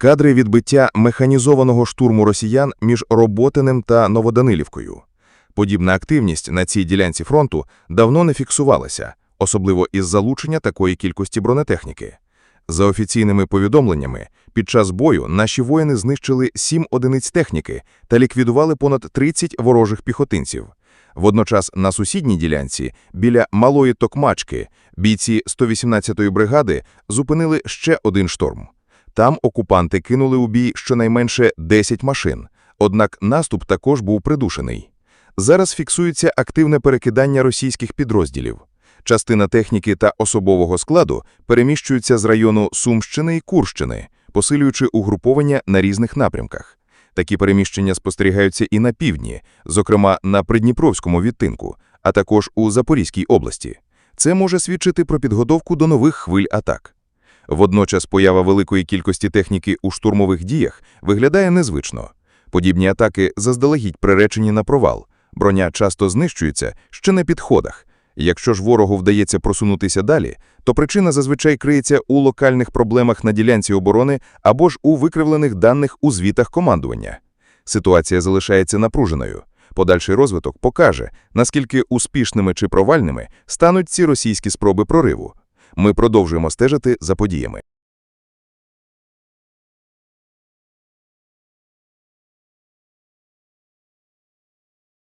Кадри відбиття механізованого штурму росіян між Роботиним та Новоданилівкою. Подібна активність на цій ділянці фронту давно не фіксувалася, особливо із залучення такої кількості бронетехніки. За офіційними повідомленнями, під час бою наші воїни знищили 7 одиниць техніки та ліквідували понад 30 ворожих піхотинців. Водночас на сусідній ділянці, біля Малої Токмачки, бійці 118-ї бригади зупинили ще один шторм. Там окупанти кинули у бій щонайменше 10 машин, однак наступ також був придушений. Зараз фіксується активне перекидання російських підрозділів. Частина техніки та особового складу переміщуються з району Сумщини і Курщини, посилюючи угруповання на різних напрямках. Такі переміщення спостерігаються і на півдні, зокрема на Придніпровському відтинку, а також у Запорізькій області. Це може свідчити про підготовку до нових хвиль атак. Водночас поява великої кількості техніки у штурмових діях виглядає незвично. Подібні атаки заздалегідь приречені на провал. Броня часто знищується ще на підходах. Якщо ж ворогу вдається просунутися далі, то причина зазвичай криється у локальних проблемах на ділянці оборони або ж у викривлених даних у звітах командування. Ситуація залишається напруженою. Подальший розвиток покаже, наскільки успішними чи провальними стануть ці російські спроби прориву. Ми продовжуємо стежити за подіями.